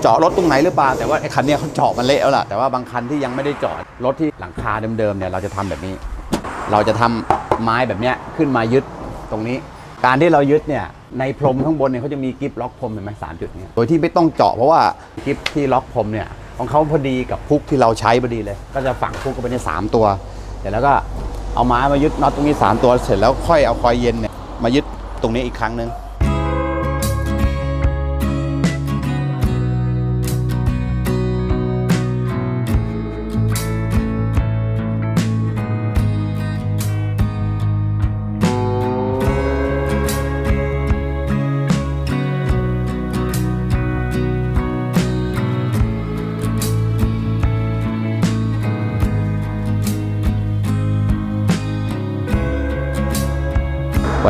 เจาะรถตรงไหนหรือเปล่าแต่ว่าไอ้คันเนี้ยเขาเจาะมันเละแล้วล่ะแต่ว่าบางคันที่ยังไม่ได้เจาะรถที่หลังคาเดิมๆเนี่ยเราจะทำแบบนี้ เราจะทำไม้แบบเนี้ยขึ้นมายึดตรงนี้ การที่เรายึดเนี่ยในพรมข้างบนเนี่ยเขาจะมีกิฟล็อกพรมเห็นไหมสามจุดเนี้ยโดยที่ไม่ต้องเจาะเพราะว่ากิฟที่ล็อกพรมเนี่ยของเขาพอดีกับพุกที่เราใช้พอดีเลย ก็จะฝังพุกเข้าไปในสามตัวเสร็จแล้วก็เอาไม้มายึดน็อตตรงนี้สามตัวเสร็จแล้วค่อยเอาคอยเย็นเนี่ยมายึดตรงนี้อีกครั้งหนึ่ง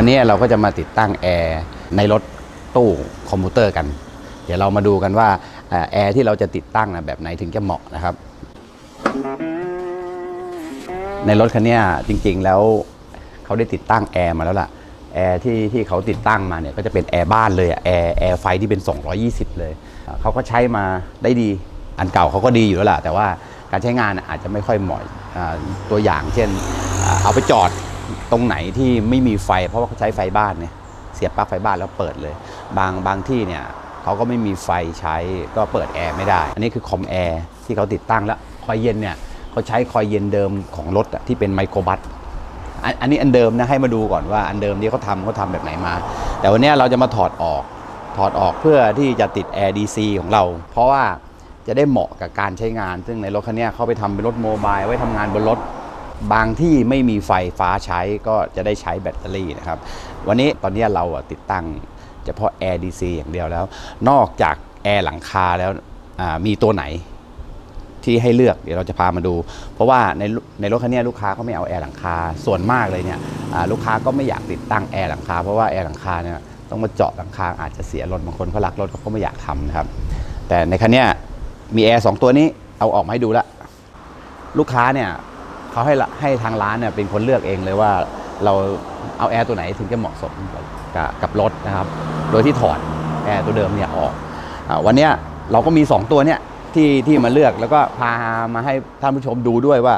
วันนี้เราก็จะมาติดตั้งแอร์ในรถตู้คอมพิวเตอร์กัน เดี๋ยวเรามาดูกันว่าแอร์ที่เราจะติดตั้งนะแบบไหนถึงจะเหมาะนะครับ ในรถคันนี้จริงๆแล้วเขาได้ติดตั้งแอร์มาแล้วล่ะแอร์ที่ที่เขาติดตั้งมาเนี่ยก็จะเป็นแอร์บ้านเลยแอร์แอร์ไฟที่เป็น 220 เลยเขาก็ใช้มาได้ดีอันเก่าเขาก็ดีอยู่แล้วล่ะแต่ว่าการใช้งานอาจจะไม่ค่อยเหมาะอ่าตัวอย่างเช่น เอาไปจอด ตรงไหนที่ไม่มีไฟ เพราะว่าเขาใช้ไฟบ้านเนี่ยเสียบปลั๊กไฟบ้านแล้วเปิดเลย บางบางที่เนี่ยเขาก็ไม่มีไฟใช้ก็เปิดแอร์ไม่ได้ อันนี้คือคอมแอร์ที่เขาติดตั้งแล้วคอยเย็นเนี่ยเขาใช้คอยเย็นเดิมของรถที่เป็นไมโครบัสอันอันนี้อันเดิมนะให้มาดูก่อนว่าอันเดิมที่เขาทำเขาทำแบบไหนมา แต่วันนี้เราจะมาถอดออกถอดออกเพื่อที่จะติด Air DC ของเรา เพราะว่าจะได้เหมาะกับการใช้งาน ซึ่งในรถคันนี้เขาไปทำเป็นรถโมบายไว้ทำงานบนรถ บางที่ไม่มีไฟฟ้าใช้ก็จะได้ใช้แบตเตอรี่นะครับ วันนี้ตอนนี้เราติดตั้งเฉพาะ Air DC อย่างเดียวแล้ว นอกจากแอร์หลังคาแล้วมีตัวไหนที่ให้เลือกเดี๋ยวเราจะพามาดู เพราะว่าในในรถคันนี้ลูกค้าก็ไม่เอาแอร์หลังคาส่วนมากเลยเนี่ยลูกค้าก็ไม่อยากติดตั้งแอร์หลังคาเพราะว่าแอร์หลังคาเนี่ยต้องมาเจาะหลังคาอาจจะเสียรถบางคนเขารักรถเขาก็ไม่อยากทำนะครับ แต่ในคันนี้มีแอร์สองตัวนี้เอาออกมาให้ดูละลูกค้าเนี่ย เขาให้ให้ทางร้านเนี่ยเป็นคนเลือกเองเลยว่าเราเอาแอร์ตัวไหนถึงจะเหมาะสมกับกับรถนะครับ โดยที่ถอดแอร์ตัวเดิมเนี่ยออกอวันเนี้ยเราก็มี 2 ตัวเนี้ยที่ที่มาเลือกแล้วก็พามาให้ท่านผู้ชมดูด้วยว่า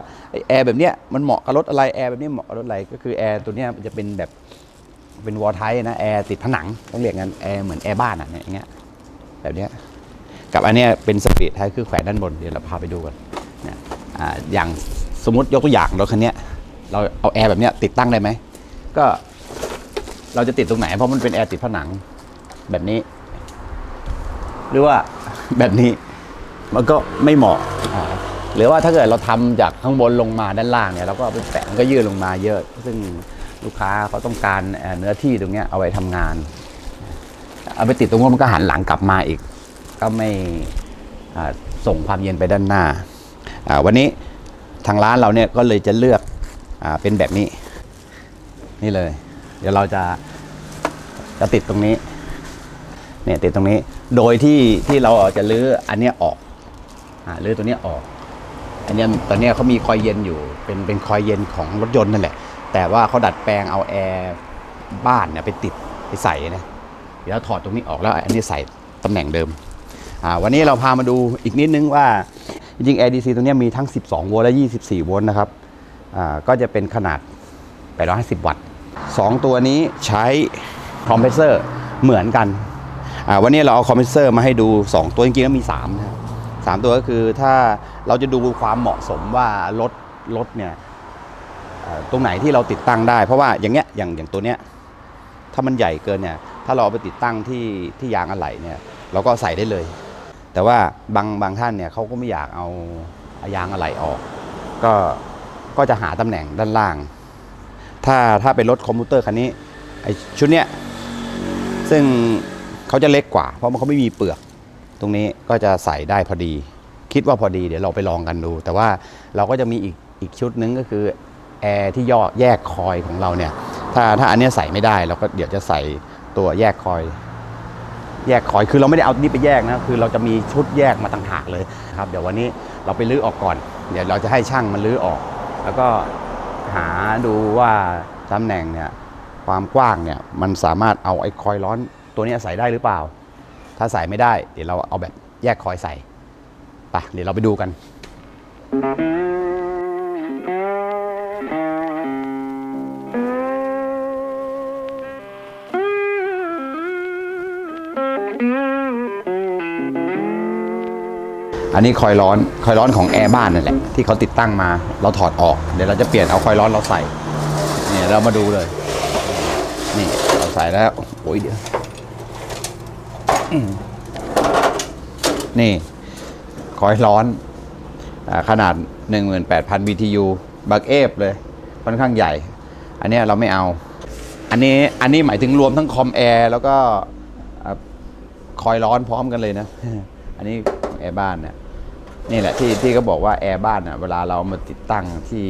แอร์แบบเนี้ยมันเหมาะกับรถอะไรแอร์แบบนี้เหมาะกับรถอะไรก็คือแอร์ตัวเนี้ยมันจะเป็นแบบเป็นวอลไทนะแอร์ติดผนังต้องเรียกงั้นแอร์เหมือนแอร์บ้านอะเนี่ยอย่างเงี้ยแบบเนี้ยกับอันเนี้ยเป็นสปีดไทคือแขวนด้านบนเดี๋ยวเราพาไปดูกันเนี่ยอ่าอย่าง สมมติยกตัวอย่างรถคันนี้เราเอาแอร์แบบนี้ติดตั้งได้ไหม ก็เราจะติดตรงไหน เพราะมันเป็นแอร์ติดผนังแบบนี้ หรือว่าแบบนี้มันก็ไม่เหมาะ หรือว่าถ้าเกิดเราทำจากข้างบนลงมาด้านล่างเนี่ยเราก็เอาไปแปะมันก็ยืดลงมาเยอะ ซึ่งลูกค้าเขาต้องการเนื้อที่ตรงนี้เอาไว้ทำงาน เอาไปติดตรงนู้นมันก็หันหลังกลับมาอีก ก็ไม่ส่งความเย็นไปด้านหน้า วันนี้ ทางร้านเราเนี่ยก็เลยจะเลือกอเป็นแบบนี้ นี่เลย เดี๋ยวเราจะจะติดตรงนี้เนี่ยติดตรงนี้โดยที่ที่เราจะลื้ออันเนี้ยออกอ่าลื้อตัวเนี้ยออก อันเนี้ยตอนเนี้ยเขามีคอยเย็นอยู่เป็นเป็นคอยเย็นของรถยนต์นั่นแหละ แต่ว่าเขาดัดแปลงเอาแอร์บ้านเนี่ยไปติดไปใส่นะเดี๋ยวถอดตรงนี้ออกแล้วอันนี้ใส่ตำแหน่งเดิมอ่าวันนี้เราพามาดูอีกนิดนึงว่า จริง ADC ตัวนี้มีทั้ง 12 โวลต์และ 24 โวลต์นะครับอ่าก็จะเป็นขนาด 850 วัตต์สองตัวนี้ใช้คอมเพรสเซอร์เหมือนกันอ่าวันนี้เราเอาคอมเพรสเซอร์มาให้ดู 2 ตัวจริงๆแล้วมี3นะครับสามตัวก็คือถ้าเราจะดูความเหมาะสมว่ารถรถเนี่ยตรงไหนที่เราติดตั้งได้ เพราะว่าอย่างเงี้ยอย่างอย่างตัวเนี้ยถ้ามันใหญ่เกินเนี่ยถ้าเราเอาไปติดตั้งที่ที่ยางอะไหล่เนี่ยเราก็ใส่ได้เลย แต่ว่าบางบางท่านเนี่ยเขาก็ไม่อยากเอายางอะไหล่ออก ก็ก็จะหาตำแหน่งด้านล่าง ถ้าถ้าเป็นรถคอมพิวเตอร์คันนี้ไอชุดเนี้ยซึ่งเขาจะเล็กกว่า เพราะมันเขาไม่มีเปลือก ตรงนี้ก็จะใส่ได้พอดี คิดว่าพอดีเดี๋ยวเราไปลองกันดู แต่ว่าเราก็จะมีอีกอีกชุดนึงก็คือแอร์ที่ย่อแยกคอยของเราเนี่ยถ้าถ้าอันนี้ใส่ไม่ได้เราก็เดี๋ยวจะใส่ตัวแยกคอย แยกคอยคือเราไม่ได้เอานี่ไปแยกนะคือเราจะมีชุดแยกมาต่างหากเลยครับ เดี๋ยววันนี้เราไปลื้อออกก่อน เดี๋ยวเราจะให้ช่างมันลื้อออก แล้วก็หาดูว่าตำแหน่งเนี่ยความกว้างเนี่ยมันสามารถเอาไอ้คอยล์ร้อนตัวนี้ใส่ได้หรือเปล่า ถ้าใส่ไม่ได้เดี๋ยวเราเอาแบบแยกคอยใส่ไปเดี๋ยวเราไปดูกัน อันนี้คอยร้อนคอยร้อนของแอร์บ้านนั่นแหละที่เขาติดตั้งมาเราถอดออก เดี๋ยวเราจะเปลี่ยนเอาคอยร้อนเราใส่เนี่ยเรามาดูเลย นี่เราใส่แล้วโอ้ยเดี๋ยวนี่คอยร้อนอาขนาด 18,000 BTU บักเอฟเลยค่อนข้างใหญ่ อันนี้เราไม่เอา อันนี้อันนี้หมายถึงรวมทั้งคอมแอร์แล้วก็คอยร้อนพร้อมกันเลยนะ อันนี้แอร์บ้านเนี่ย นี่แหละที่ที่เขาบอกว่าแอร์บ้านอะเวลาเรามาติดตั้งที่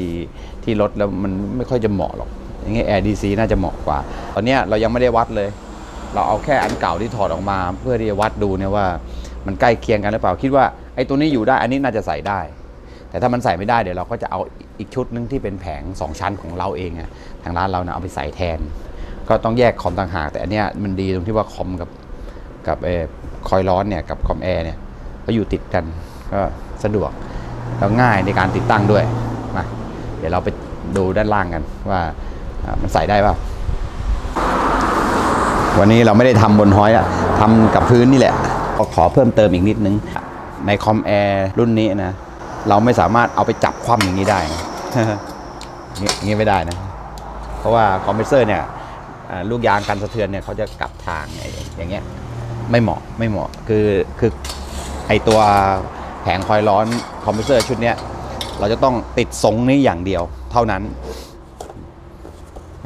ที่รถแล้วมันไม่ค่อยจะเหมาะหรอก อย่างเงี้ยแอร์ดีซีน่าจะเหมาะกว่า ตอนเนี้ยเรายังไม่ได้วัดเลย เราเอาแค่อันเก่าที่ถอดออกมา เพื่อที่จะวัดดูเนี่ยว่ามันใกล้เคียงกันหรือเปล่าคิดว่าไอ้ตัวนี้อยู่ได้อันนี้น่าจะใส่ได้ แต่ถ้ามันใส่ไม่ได้เดี๋ยวเราก็จะเอาอีกชุดหนึงที่เป็นแผง 2 ชั้นของเราเองอะทางร้านเราเนี่ยเอาไปใส่แทน ก็ต้องแยกคอมต่างหากแต่อันเนี้ยมันดีตรงที่ว่าคอมกับกับเออคอยร้อนเนี่ยกับคอมแอร์เนี่ยก็อยู่ติดกัน ก็สะดวกแล้วง่ายในการติดตั้งด้วยมาเดี๋ยวเราไปดูด้านล่างกันว่ามันใส่ได้เปล่าวันนี้เราไม่ได้ทำบนห้อยอะทำกับพื้นนี่แหละก็ขอเพิ่มเติมอีกนิดนึง ในคอมแอร์รุ่นนี้นะ เราไม่สามารถเอาไปจับคว่ำอย่างนี้ได้นะงี้ไม่ได้นะ เพราะว่าคอมเพรสเซอร์เนี่ยลูกยางกันสะเทือนเนี่ยเขาจะกลับทางอย่างเงี้ยไม่เหมาะไม่เหมาะคือคือไอตัว แผงคอยร้อนคอมเพรสเซอร์ชุดนี้เราจะต้องติดทรงนี้อย่างเดียวเท่านั้น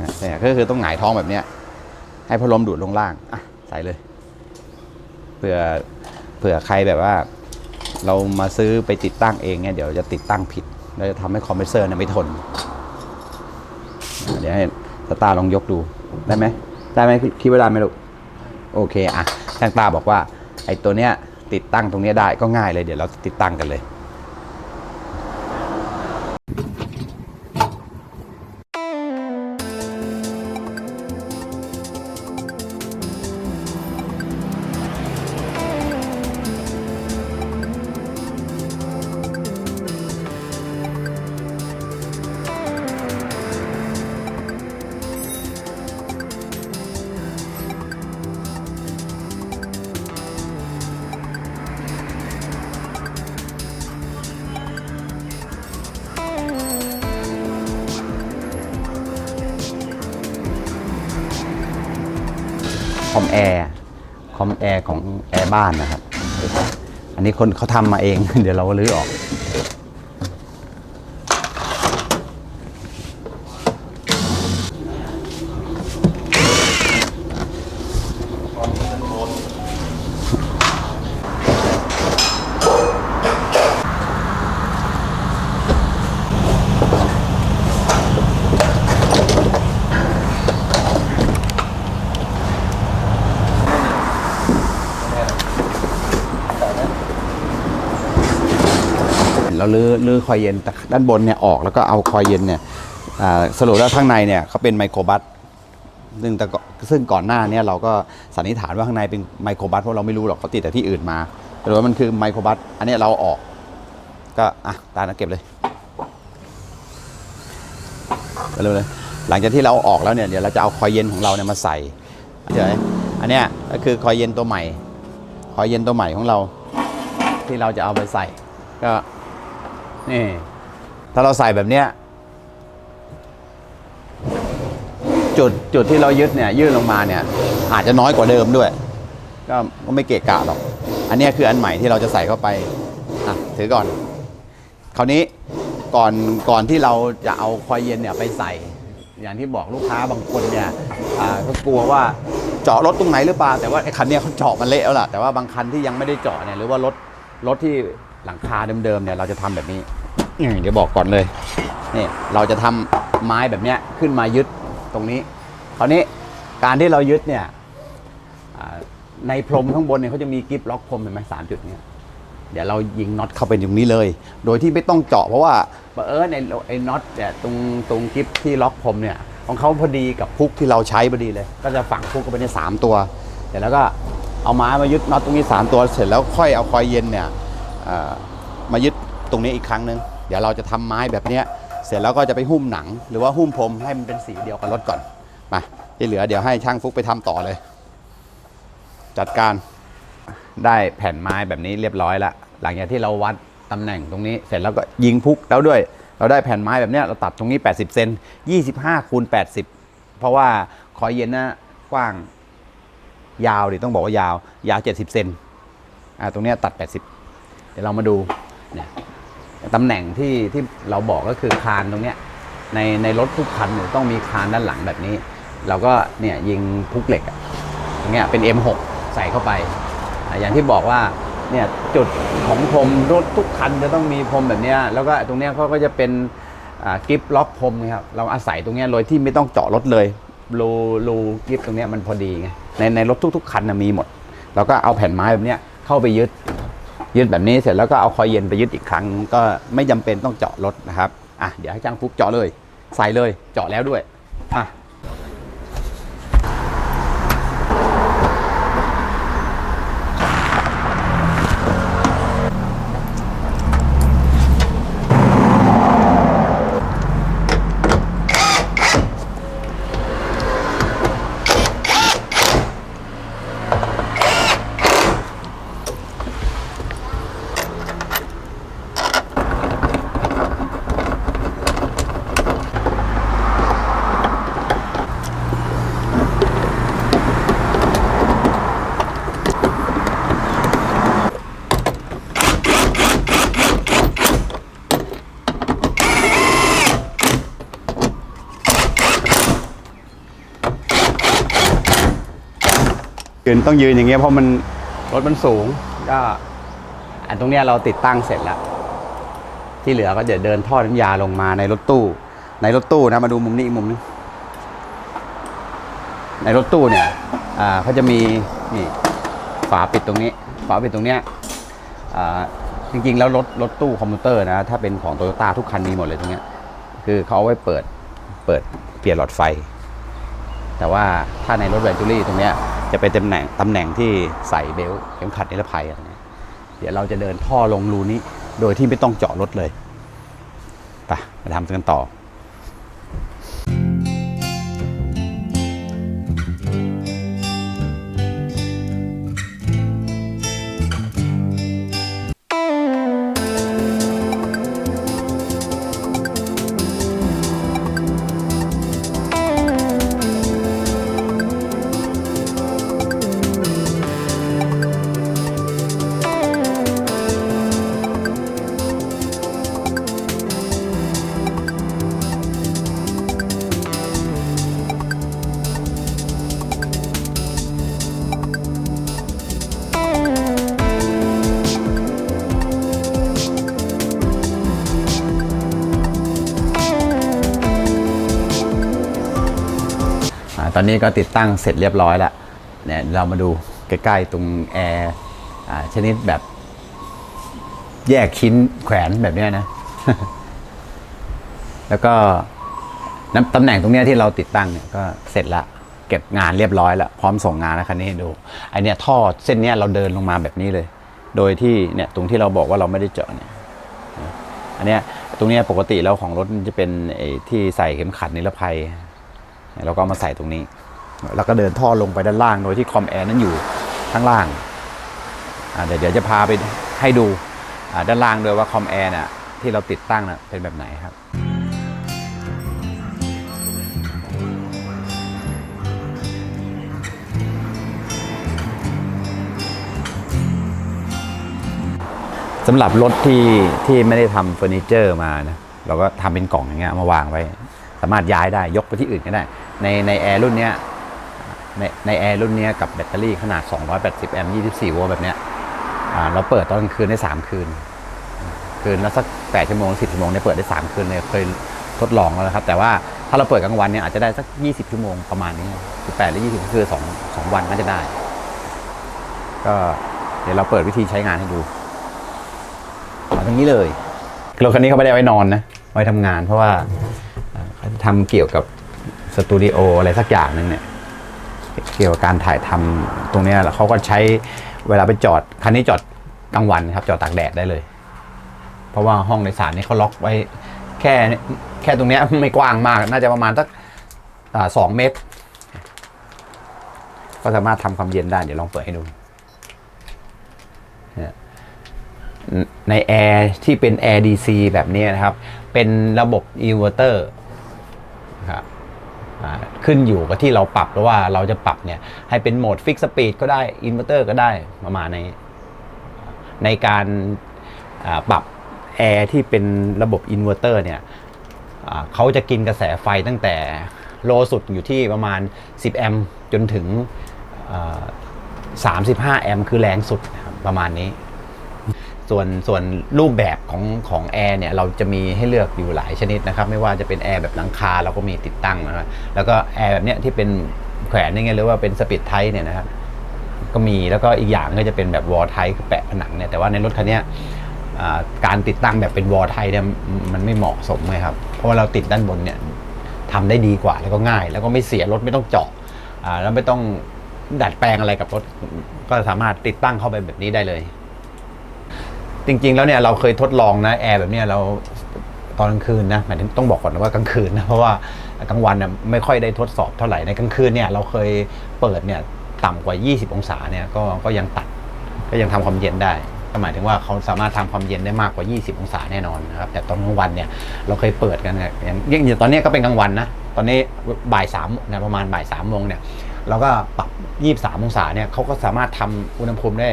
นะเนี่ยก็คือต้องหงายท้องแบบนี้ให้พัดลมดูดลงล่างอะใส่เลยเผื่อเผื่อใครแบบว่า เรามาซื้อไปติดตั้งเองเนี่ยเดี๋ยวจะติดตั้งผิดเราจะทำให้คอมเพรสเซอร์เนี่ยไม่ทน เดี๋ยวให้สตาร์ลองยกดูได้ไหมได้ไหมคิดว่าได้ไหมลูกโอเคอะช่างตาบอกว่าไอ้ตัวเนี้ย ติดตั้งตรงนี้ได้ก็ง่ายเลยเดี๋ยวเราติดตั้งกันเลย แอร์คอมแอร์ของแอร์บ้านนะครับ อันนี้คนเขาทำมาเอง เดี๋ยวเราก็รื้อออก เราลื้อลื้อคอยเย็นด้านบนเนี่ยออกแล้วก็เอาคอยเย็นเนี่ยสรุปแล้วข้างในเนี่ยเขาเป็นไมโครบัสซึ่งแต่ซึ่งก่อนหน้าเนี่ยเราก็สันนิษฐานว่าข้างในเป็นไมโครบัสเพราะเราไม่รู้หรอกเขาติดแต่ที่อื่นมาแต่ว่ามันคือไมโครบัสอันนี้เราออก ก็อะตานะเก็บเลยไปเลยเลยหลังจากที่เราอาออกแล้วเนี่ยเดี๋ยวเราจะเอาคอยเย็นของเราเนี่ยมาใส่เดี๋ยวอันเนี้ยก็คือคอยเย็นตัวใหม่ คอยเย็นตัวใหม่ของเรา ที่เราจะเอาไปใส่ ก็ นี่ ถ้าเราใส่แบบเนี้ยจุดจุดที่เรายึดเนี่ยยื่นลงมาเนี่ย อาจจะน้อยกว่าเดิมด้วย ก็ก็ไม่เกะกะหรอก อันนี้คืออันใหม่ที่เราจะใส่เข้าไปอะถือก่อน คราวนี้ก่อนก่อนที่เราจะเอาคอยเย็นเนี่ยไปใส่ อย่างที่บอกลูกค้าบางคนเนี่ยอ่าก็กลัวว่าเจาะรถตรงไหนหรือเปล่าแต่ว่าไอ้คันเนี้ยเขาเจาะมันเละแล้วล่ะแต่ว่าบางคันที่ยังไม่ได้เจาะเนี่ยหรือว่ารถรถที่ หลังคาเดิมๆเนี่ยเราจะทำแบบนี้เดี๋ยวบอกก่อนเลยนี่เราจะทำไม้แบบเนี้ยขึ้นมายึดตรงนี้คราวนี้การที่เรายึดเนี่ยในพรมข้างบนเนี่ยเขาจะมีกิฟล็อกพรมเห็นไหมสามจุดเนี่ยเดี๋ยวเรายิงน็อตเข้าไปตรงนี้เลย โดยที่ไม่ต้องเจาะเพราะว่าเออในไอ้น็อตเนี่ยตรงตรงกิฟที่ล็อกผมเนี่ยของเขาพอดีกับพุกที่เราใช้พอดีเลย ก็จะฝังพุกเข้าไปในสามตัวเดี๋ยวแล้วก็เอาไม้มายึดน็อตตรงนี้ 3 ตัวเสร็จแล้วค่อยเอาคอยเย็นเนี่ย มายึดตรงนี้อีกครั้งหนึ่งเดี๋ยวเราจะทำไม้แบบเนี้ยเสร็จแล้วก็จะไปหุ้มหนัง หรือว่าหุ้มพรมให้มันเป็นสีเดียวกับรถก่อนมาที่เหลือเดี๋ยวให้ช่างฟุกไปทำต่อเลย จัดการได้แผ่นไม้แบบนี้เรียบร้อยล้วหลังจากที่เราวัดตำแหน่งตรงนี้ เสร็จแล้วก็ยิงพุกแล้วด้วย เราได้แผ่นไม้แบบนี้เราตัดตรงนี้ 80 เซน25คูณ80 เพราะว่าคอยเย็นนะกว้างยาวดิต้องบอกว่ายาว ยาว 70 เซนอ่าตรงนี้ตัด 80 เดี๋ยวเรามาดูเนี่ยตำแหน่งที่ที่เราบอกก็คือคานตรงเนี้ยในในรถทุกคันเนี่ยต้องมีคานด้านหลังแบบนี้ เราก็เนี่ยยิงพุกเหล็กอะตรงเนี้ยเป็น M6 ใส่เข้าไป อย่างที่บอกว่าเนี่ยจุดของพรมรถทุกคันจะต้องมีพรมแบบนี้แล้วก็ตรงเนี้ยเขาก็จะเป็นกิฟล็อกพรมครับเราอาศัยตรงเนี้ยโดยที่ไม่ต้องเจาะรถเลยรูรูกิฟตรงเนี้ยมันพอดีไงในในรถทุก ๆ คันนะมีหมด เราก็เอาแผ่นไม้แบบเนี้ยเข้าไปยึด ยืดแบบนี้เสร็จแล้วก็เอาคอยเย็นไปยึดอีกครั้ง ก็ไม่จำเป็นต้องเจาะรถนะครับอะเดี๋ยวให้จ้างฟุกเจาะเลย ใส่เลยเจาะแล้วด้วยอะ ยืนต้องยืนอย่างเงี้ยเพราะมันรถมันสูงก็อันตรงเนี้ยเราติดตั้งเสร็จแล้ว ที่เหลือก็เดี๋ยวเดินท่อน้ำยาลงมาในรถตู้ ในรถตู้นะมาดูมุมนี้อีกมุมนึงในรถตู้เนี่ยอ่าเขาจะมีนี่ฝาปิดตรงนี้ ฝาปิดตรงเนี้ยอ่าจริงๆ แล้วรถรถตู้คอมพิวเตอร์นะ ถ้าเป็นของโตโยต้าทุกคันมีหมดเลยตรงเนี้ยคือเขาเอาไว้เปิดเปิดเปลี่ยนหลอดไฟ แต่ว่าถ้าในรถแวนจูรี่ตรงเนี้ย จะเป็นตำแหน่งตำแหน่งที่ใส่เบลต์เข็มขัดนิรภัยอะไรเงี้ยเดี๋ยวเราจะเดินท่อลงรูนี้ โดยที่ไม่ต้องเจาะรถเลยไปมาทำกันต่อ อนนี้ก็ติดตั้งเสร็จเรียบร้อยแล้วเนี่ยเรามาดูใกล้ๆตรงแอร์อ่าชนิดแบบแยกชิ้นแขวนแบบนี้นะ แล้วก็น้ำตำแหน่งตรงเนี้ยที่เราติดตั้งเนี่ยก็เสร็จละเก็บงานเรียบร้อยแล้วพร้อมส่งงานนะคันนี้ให้ดูไอเนี้ยท่อเส้นเนี้ยเราเดินลงมาแบบนี้เลย โดยที่เนี่ยตรงที่เราบอกว่าเราไม่ได้เจาะเนี่ยอันเนี้ยตรงเนี้ยปกติแล้วของรถจะเป็นไอที่ใส่เข็มขัดนิรภัย เราก็มาใส่ตรงนี้ แล้วก็เดินท่อลงไปด้านล่างโดยที่คอมแอร์นั้นอยู่ข้างล่างเดี๋ยวเดี๋ยวจะพาไปให้ดูด้านล่างด้วยว่าคอมแอร์น่ะที่เราติดตั้งน่ะเป็นแบบไหนครับสำหรับรถที่ที่ไม่ได้ทำเฟอร์นิเจอร์มานะเราก็ทำเป็นกล่องอย่างเงี้ยมาวางไว้ สามารถย้ายได้ยกไปที่อื่นก็ได้ ในในแอร์รุ่นเนี้ยในในแอร์รุ่นเนี้ยกับแบตเตอรี่ขนาด 280 แอมป์ 24 โวลต์แบบเนี้ยเราเปิดตอนกลางคืนได้ 3 คืน คืนละสัก 8 ชั่วโมง 10 ชั่วโมงเนี่ยเปิดได้ 3 คืนเลยเคยทดลองแล้วนะครับ แต่ว่าถ้าเราเปิดกลางวันเนี่ยอาจจะได้สัก 20 ชั่วโมงประมาณนี้ 18 หรือ 20 ก็คือ 2 2 วันก็จะได้ ก็เดี๋ยวเราเปิดวิธีใช้งานให้ดูเอาตรงนี้เลยรถคันนี้เขาไม่ได้เอาไว้นอนนะ ไว้ทำงานเพราะว่าเอ่อเขาทำเกี่ยวกับ สตูดิโออะไรสักอย่างหนึ่งเนี่ยเกี่ยวกับการถ่ายทำตรงนี้ยแล้วเขาก็ใช้เวลาไปจอดคันนี้จอดกลางวันครับจอดตากแดดได้เลย เพราะว่าห้องโดยสารนี่เขาล็อกไว้แค่แค่ตรงนี้ไม่กว้างมาก น่าจะประมาณสักสองเมตร ก็สามารถทำความเย็นได้ เดี๋ยวลองเปิดให้ดู ในแอร์ที่เป็นแอร์ DC แบบนี้นะครับ เป็นระบบอินเวอร์เตอร์ ขึ้นอยู่กับที่เราปรับแล้วว่าเราจะปรับเนี่ยให้เป็นโหมดฟิกสปีดก็ได้อินเวอร์เตอร์ก็ได้ประมาณในในการปรับแอร์ที่เป็นระบบอินเวอร์เตอร์เนี่ยเขาจะกินกระแสไฟตั้งแต่โลสุดอยู่ที่ประมาณ 10 แอมป์จนถึง 35 แอมป์คือแรงสุดประมาณนี้ ส่วนส่วนรูปแบบของของแอร์เนี่ยเราจะมีให้เลือกอยู่หลายชนิดนะครับ ไม่ว่าจะเป็นแอร์แบบหลังคาเราก็มีติดตั้งนะครับแล้วก็แอร์แบบเนี้ยที่เป็นแขวนยังไงหรือว่าเป็นสปิดไทเนี่ยนะครับก็มีแล้วก็อีกอย่างก็จะเป็นแบบวอลไทคือแปะผนังเนี่ยแต่ว่าในรถคันเนี้ยการติดตั้งแบบเป็นวอลไทเนี่ยมันไม่เหมาะสมเลยครับ เพราะว่าเราติดด้านบนเนี่ยทำได้ดีกว่าแล้วก็ง่าย แล้วก็ไม่เสียรถไม่ต้องเจาะแล้วไม่ต้องดัดแปลงอะไรกับรถก็สามารถติดตั้งเข้าไปแบบนี้ได้เลย จริง ๆ แล้วเนี่ยเราเคยทดลองนะแอร์แบบเนี้ยเราตอนกลางคืนนะหมายถึงต้องบอกก่อนนะว่ากลางคืนนะเพราะว่ากลางวันเนี่ยไม่ค่อยได้ทดสอบเท่าไหร่ในกลางคืนเนี่ยเราเคยเปิดเนี่ยต่ำกว่า 20 องศาเนี่ยก็ก็ยังตัดก็ยังทำความเย็นได้ก็หมายถึงว่าเขาสามารถทำความเย็นได้มากกว่า 20 องศาแน่นอนนะครับแต่ตอนกลางวันเนี่ยเราเคยเปิดกันเนี่ยอย่างอย่างตอนนี้ก็เป็นกลางวันนะตอนนี้บ่ายสามนะประมาณบ่ายสามโมงเนี่ยเราก็ปรับ 23 องศาเนี่ยเขาก็สามารถทำอุณหภูมิได้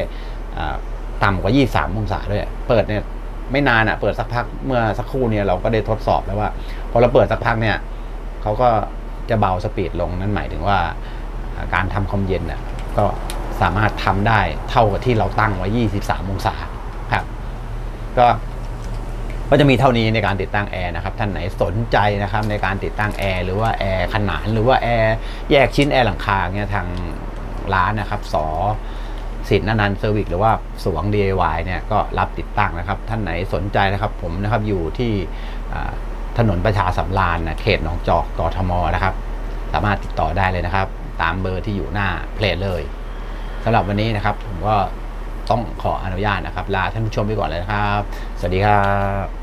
อ่า ต่ำกว่า 23 องศาด้วย เปิดเนี่ยไม่นานอะ เปิดสักพักเมื่อสักครู่เนี่ยเราก็ได้ทดสอบแล้วว่า พอเราเปิดสักพักเนี่ยเขาก็จะเบาสปีดลงนั่นหมายถึงว่าการทำความเย็นน่ะก็สามารถทำได้เท่ากับที่เราตั้งไว้ 23 องศาครับ ก็ก็จะมีเท่านี้ในการติดตั้งแอร์นะครับ ท่านไหนสนใจนะครับในการติดตั้งแอร์หรือว่าแอร์ขนานหรือว่าแอร์แยกชิ้นแอร์หลังคาเนี่ยทางร้านนะครับสอ สิทธิ์นันต์เซอร์วิสหรือว่าสวง DIY เนี่ยก็รับติดตั้งนะครับ ท่านไหนสนใจนะครับผมนะครับอยู่ที่ถนนประชาสัมราญนะเขตหนองจอกกทมนะครับ สามารถติดต่อได้เลยนะครับ ตามเบอร์ที่อยู่หน้าเพลทเลยสำหรับวันนี้นะครับผมก็ต้องขออนุญาตนะครับ ลาท่านผู้ชมไปก่อนเลยนะครับ สวัสดีครับ